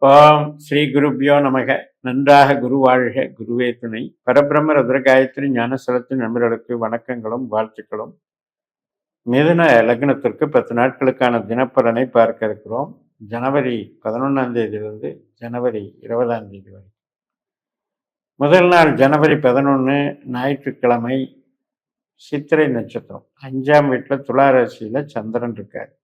ஓம் ஸ்ரீ குருப்யோ நமக. நன்றாக குரு வாழ்க. குருவே துணை. பரபிரம்ம ருத்ரகாயத்ரி ஞானசலத்தின் நண்பர்களுக்கு வணக்கங்களும் வாழ்த்துக்களும். மிதுன லக்னத்திற்கு பத்து நாட்களுக்கான தினப்பலனை பார்க்க இருக்கிறோம். ஜனவரி பதினொன்றாம் தேதியிலிருந்து ஜனவரி இருபதாம் தேதி வரை. முதல் நாள் ஜனவரி பதினொன்று ஞாயிற்றுக்கிழமை சித்திரை நட்சத்திரம். அஞ்சாம் வீட்டில் துளாராசியில் சந்திரன் இருக்கார்.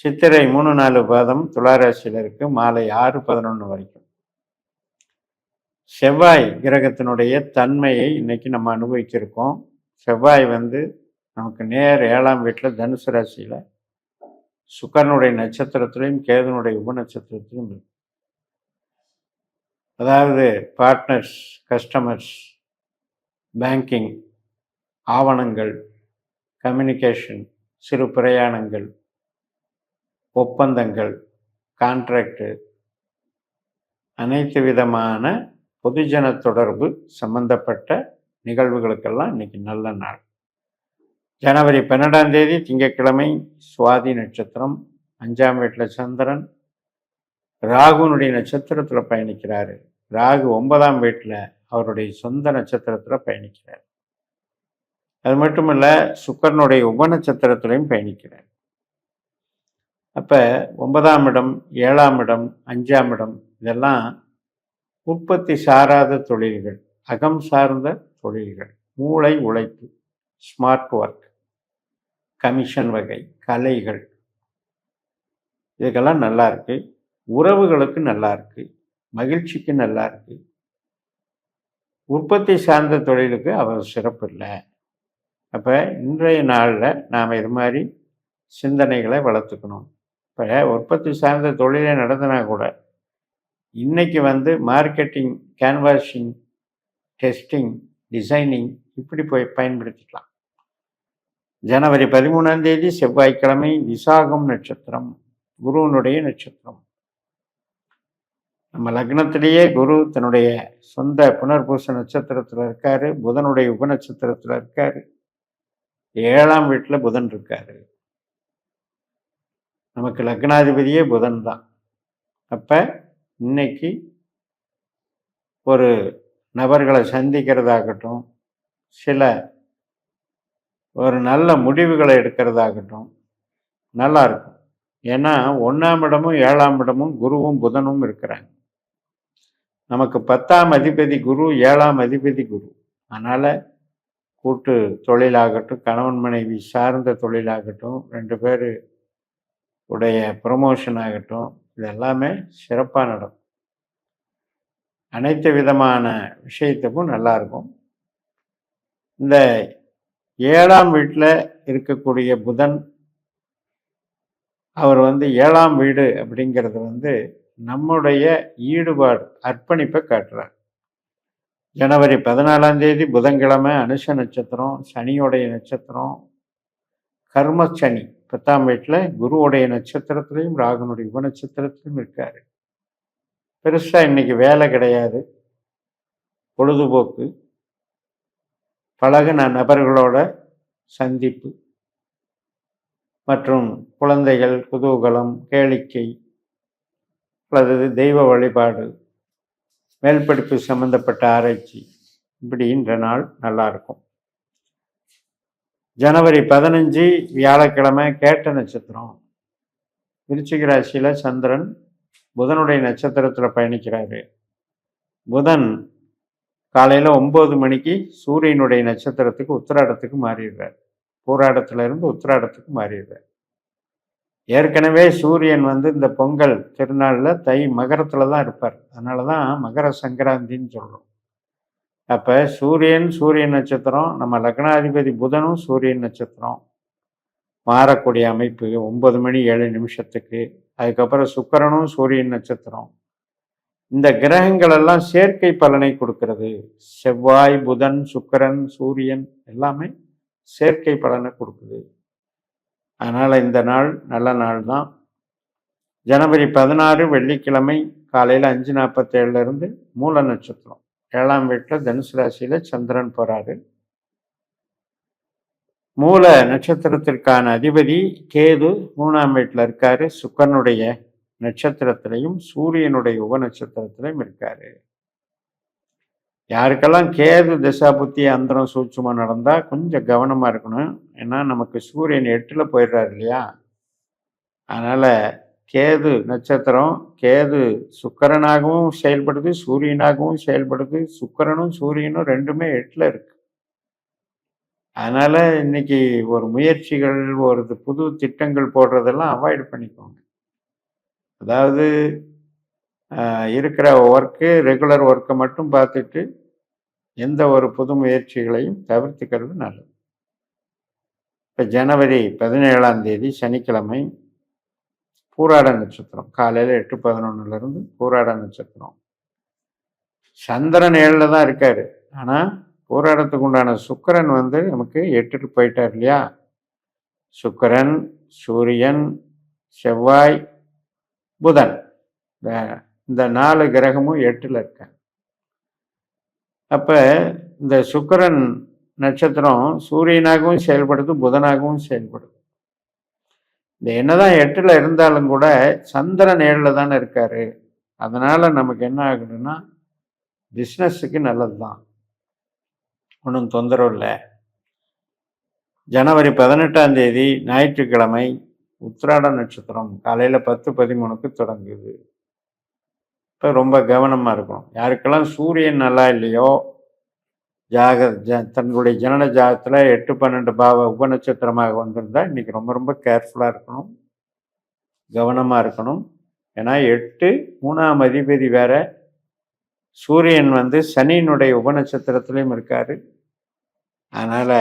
சித்திரை மூணு நாலு பாதம் துளாராசியில் இருக்கு மாலை ஆறு பதினொன்று வரைக்கும். செவ்வாய் கிரகத்தினுடைய தன்மையை இன்னைக்கு நம்ம அனுபவிச்சிருக்கோம். செவ்வாய் வந்து நமக்கு நேர் ஏழாம் வீட்டில் தனுசு ராசியில். சுக்கரனுடைய நட்சத்திரத்திலையும் கேதனுடைய உப நட்சத்திரத்திலையும் இருக்கு. அதாவது பார்ட்னர்ஸ் கஸ்டமர்ஸ் பேங்கிங் ஆவணங்கள் கம்யூனிகேஷன் சிறு பிரயாணங்கள் ஒப்பந்தங்கள் கான்ட்ராக்டு அனைத்து விதமான பொதுஜன தொடர்பு சம்பந்தப்பட்ட நிகழ்வுகளுக்கெல்லாம் இன்னைக்கு நல்ல நாள். ஜனவரி பன்னெண்டாம் தேதி திங்கட்கிழமை சுவாதி நட்சத்திரம் அஞ்சாம் வீட்டில் சந்திரன் ராகுனுடைய நட்சத்திரத்தில் பயணிக்கிறார். ராகு ஒன்பதாம் வீட்டில் அவருடைய சொந்த நட்சத்திரத்தில் பயணிக்கிறார். அது மட்டும் இல்லை சுக்கரனுடைய உப நட்சத்திரத்திலையும் பயணிக்கிறார். அப்போ ஒன்பதாம் இடம் ஏழாம் இடம் அஞ்சாம் இடம் இதெல்லாம் உற்பத்தி சாராத தொழில்கள் அகம் சார்ந்த தொழில்கள் மூளை உழைப்பு ஸ்மார்ட் ஒர்க் கமிஷன் வகை கலைகள். இதுக்கெல்லாம் நல்லா இருக்கு. உறவுகளுக்கு நல்லா இருக்கு. மகிழ்ச்சிக்கு நல்லா இருக்கு. உற்பத்தி சார்ந்த தொழிலுக்கு அவர் சிறப்பு இல்லை. அப்போ இன்றைய நாளில் நாம் இது மாதிரி சிந்தனைகளை வளர்த்துக்கணும். இப்போ உற்பத்தி சார்ந்த தொழிலே நடந்தனா கூட இன்றைக்கி வந்து மார்க்கெட்டிங் கேன்வாஷிங் டெஸ்டிங் டிசைனிங் இப்படி போய் பயன்படுத்திக்கலாம். ஜனவரி பதிமூணாம் தேதி செவ்வாய்க்கிழமை விசாகம் நட்சத்திரம் குருவனுடைய நட்சத்திரம். நம்ம லக்னத்திலேயே குரு தன்னுடைய சொந்த புனர்பூச நட்சத்திரத்தில் இருக்காரு புதனுடைய உபநட்சத்திரத்தில் இருக்காரு. ஏழாம் வீட்டில் புதன் இருக்காரு. நமக்கு லக்னாதிபதியே புதன் தான். அப்போ இன்னைக்கு ஒரு நபர்களை சந்திக்கிறதாகட்டும் சில ஒரு நல்ல முடிவுகளை எடுக்கிறதாகட்டும் நல்லா இருக்கும். ஏன்னா ஒன்றாம் இடமும் ஏழாம் இடமும் குருவும் புதனும் இருக்கிறாங்க. நமக்கு பத்தாம் அதிபதி குரு ஏழாம் அதிபதி குரு. அதனால் கூட்டு தொழிலாகட்டும் கணவன் மனைவி சார்ந்த தொழிலாகட்டும் ரெண்டு பேர் உடைய ப்ரொமோஷன் ஆகட்டும் இது எல்லாமே சிறப்பாக நடக்கும். அனைத்து விதமான விஷயத்துக்கும் நல்லாயிருக்கும் இந்த ஏழாம் வீட்டில் இருக்கக்கூடிய புதன் அவர் வந்து ஏழாம் வீடு அப்படிங்கிறது வந்து நம்முடைய ஈடுபாடு அர்ப்பணிப்பை காட்டுறார். ஜனவரி பதினாலாம் தேதி புதன்கிழமை அனுஷ நட்சத்திரம் சனியோடைய நட்சத்திரம் கர்ம சனி. பத்தாம் வீட்டில் குருவுடைய நட்சத்திரத்திலையும் ராகுனுடைய உப நட்சத்திரத்திலையும் இருக்கார். பெருசாக இன்னைக்கு வேலை கிடையாது. பொழுதுபோக்கு. பழகின நபர்களோட சந்திப்பு. மற்றும் குழந்தைகள் குதூகலம் கேளிக்கை அல்லது தெய்வ வழிபாடு மேல்படிப்பு சம்பந்தப்பட்ட ஆராய்ச்சி இப்படி இன்ற நாள் நல்லாயிருக்கும் ஜனவரி பதினஞ்சு வியாழக்கிழமை கேட்ட நட்சத்திரம். விருச்சிக ராசியில் சந்திரன் புதனுடைய நட்சத்திரத்தில் பயணிக்கிறாரு. புதன் காலையில் ஒம்பது மணிக்கு சூரியனுடைய நட்சத்திரத்துக்கு உத்திராடத்துக்கு மாறிடுறார். பூராடத்துல இருந்து உத்திராடத்துக்கு மாறிடுறார். ஏற்கனவே சூரியன் வந்து இந்த பொங்கல் திருநாளில் தை மகரத்தில் தான் இருப்பார். அதனால தான் மகர சங்கராந்தின்னு சொல்கிறோம் அப்போ சூரியன் சூரியன் நட்சத்திரம் நம்ம லக்னாதிபதி புதனும் சூரியன் நட்சத்திரம் மாறக்கூடிய அமைப்பு ஒன்பது மணி ஏழு நிமிஷத்துக்கு. அதுக்கப்புறம் சுக்கரனும் சூரியன் நட்சத்திரம். இந்த கிரகங்கள் எல்லாம் சேர்க்கை பலனை கொடுக்கிறது. செவ்வாய் புதன் சுக்கரன் சூரியன் எல்லாமே சேர்க்கை பலனை கொடுக்குது. அதனால் இந்த நாள் நல்ல நாள் தான். ஜனவரி பதினாறு வெள்ளிக்கிழமை காலையில் அஞ்சு நாற்பத்தேழுலேருந்து மூல நட்சத்திரம். ஏழாம் வீட்டில் தனுசு ராசியில் சந்திரன் போகிறாரு மூல நட்சத்திரத்திற்கான அதிபதி கேது மூணாம் வீட்டில் இருக்காரு. சுக்கனுடைய நட்சத்திரத்திலையும் சூரியனுடைய உப நட்சத்திரத்திலையும் இருக்காரு. யாருக்கெல்லாம் கேது திசா புத்தி அந்தரம் சூட்சமாக நடந்தால் கொஞ்சம் கவனமாக இருக்கணும். ஏன்னா நமக்கு சூரியன் எட்டில் போயிடுறாரு இல்லையா? அதனால் கேது நட்சத்திரம் கேது சுக்கரனாகவும் செயல்படுது சூரியனாகவும் செயல்படுது சுக்கரனும் சூரியனும் ரெண்டுமே எட்டில் இருக்கு. அதனால் இன்னைக்கு ஒரு முயற்சிகள் ஒரு இது புது திட்டங்கள் போடுறதெல்லாம் அவாய்ட் பண்ணிக்கோங்க. அதாவது இருக்கிற ஒர்க்கு ரெகுலர் ஒர்க்கை மட்டும் பார்த்துட்டு எந்த ஒரு புது முயற்சிகளையும் தவிர்த்துக்கிறது நல்லது. இப்போ ஜனவரி பதினேழாம் தேதி சனிக்கிழமை பூராட நட்சத்திரம். காலையில் எட்டு பதினொன்னுலேருந்து பூராட நட்சத்திரம். சந்திரன் ஏழில் தான் இருக்கார். ஆனால் பூராடத்துக்கு உண்டான சுக்கிரன் வந்து நமக்கு எட்டுக்கு போயிட்டார் இல்லையா? சுக்கரன் சூரியன் செவ்வாய் புதன். இந்த- நாலு கிரகமும் எட்டில் இருக்கேன். அப்போ இந்த சுக்கிரன் நட்சத்திரம் சூரியனாகவும் செயல்படுது புதனாகவும் செயல்படுது. இந்த என்னதான் எட்டில் இருந்தாலும் கூட சந்திரன் ஏழில் தானே இருக்காரு. அதனால் நமக்கு என்ன ஆகுதுன்னா பிஸ்னஸுக்கு நல்லது தான் ஒன்றும் தொந்தரவு இல்லை. ஜனவரி பதினெட்டாம் தேதி ஞாயிற்றுக்கிழமை உத்திராட நட்சத்திரம். காலையில் பத்து பதிமூணுக்கு தொடங்குது. இப்போ ரொம்ப கவனமாக இருக்கணும். யாருக்கெல்லாம் சூரியன் நல்லா இல்லையோ ஜாக ஜ தன்னுடைய ஜனன ஜாகத்தில் எட்டு பன்னெண்டு பாவ உபநட்சத்திரமாக வந்திருந்தால் இன்றைக்கி ரொம்ப ரொம்ப கேர்ஃபுல்லாக இருக்கணும். கவனமாக இருக்கணும். ஏன்னா எட்டு மூணாம் அதிபதி வேற. சூரியன் வந்து சனியினுடைய உபநட்சத்திரத்திலையும் இருக்கார். அதனால்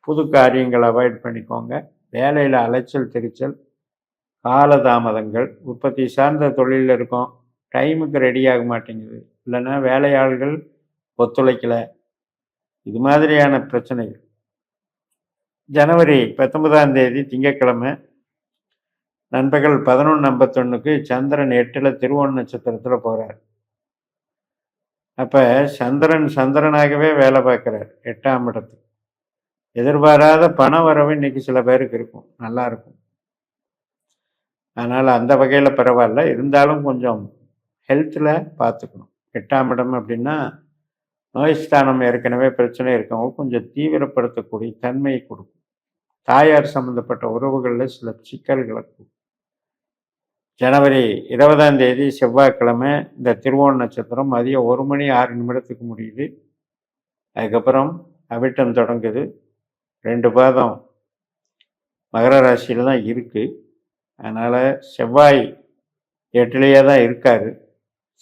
புது காரியங்களை அவாய்ட் பண்ணிக்கோங்க. வேலையில் அலைச்சல் திருச்சல் காலதாமதங்கள் உற்பத்தி சார்ந்த தொழிலில் இருக்கோம். டைமுக்கு ரெடி ஆக மாட்டேங்குது. இல்லைன்னா வேலையாள்கள் ஒத்துழைக்கல. இது மாதிரியான பிரச்சனைகள். ஜனவரி பத்தொன்பதாம் தேதி திங்கக்கிழமை நண்பகல் பதினொன்று ஐம்பத்தொன்னுக்கு சந்திரன் எட்டில் திருவோண நட்சத்திரத்தில் போகிறார் அப்போ சந்திரன் சந்திரனாகவே வேலை பார்க்குறார் எட்டாம் இடத்துக்கு. எதிர்பாராத பண வரவு இன்னைக்கு சில பேருக்கு இருக்கும் நல்லா இருக்கும். அதனால் அந்த வகையில் பரவாயில்ல இருந்தாலும் கொஞ்சம் ஹெல்த்தில் பார்த்துக்கணும் எட்டாம் இடம் அப்படின்னா நோய் ஸ்தானம் ஏற்கனவே பிரச்சனை இருக்கவங்க கொஞ்சம் தீவிரப்படுத்தக்கூடிய தன்மையை கொடுக்கும். தாயார் சம்பந்தப்பட்ட உறவுகளில் சில சிக்கல்களை கொடுக்கும். ஜனவரி இருபதாம் தேதி செவ்வாய்க்கிழமை இந்த திருவோண நட்சத்திரம் மதியம் ஒரு மணி ஆறு நிமிடத்துக்கு முடியுது. அதுக்கப்புறம் அவிட்டம் தொடங்குது. ரெண்டு பாதம் மகர ராசியில் தான் இருக்குது அதனால் செவ்வாய் எட்டுலேயே தான் இருக்கார்.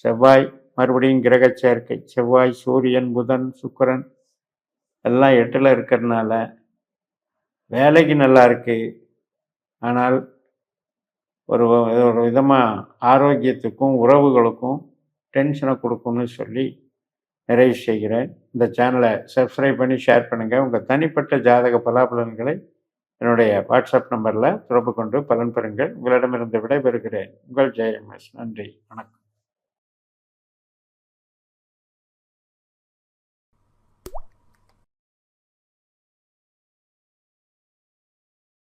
செவ்வாய் மறுபடியும் கிரக சேர்க்கை. செவ்வாய் சூரியன் புதன் சுக்கரன் எல்லாம் எட்டில் இருக்கிறதுனால வேலைக்கு நல்லா இருக்கு. ஆனால் ஒரு ஒரு விதமாக ஆரோக்கியத்துக்கும் உறவுகளுக்கும் டென்ஷனை கொடுக்கும்னு சொல்லி நிறைவு செய்கிறேன். இந்த சேனலை சப்ஸ்கிரைப் பண்ணி ஷேர் பண்ணுங்கள் உங்கள் தனிப்பட்ட ஜாதக பலாபலன்களை என்னுடைய வாட்ஸ்அப் நம்பரில் தொடர்பு கொண்டு பலன் பெறுங்கள். உங்களிடமிருந்து விடைபெறுகிறேன். உங்கள் ஜெயஎம்எஸ் நன்றி. வணக்கம்.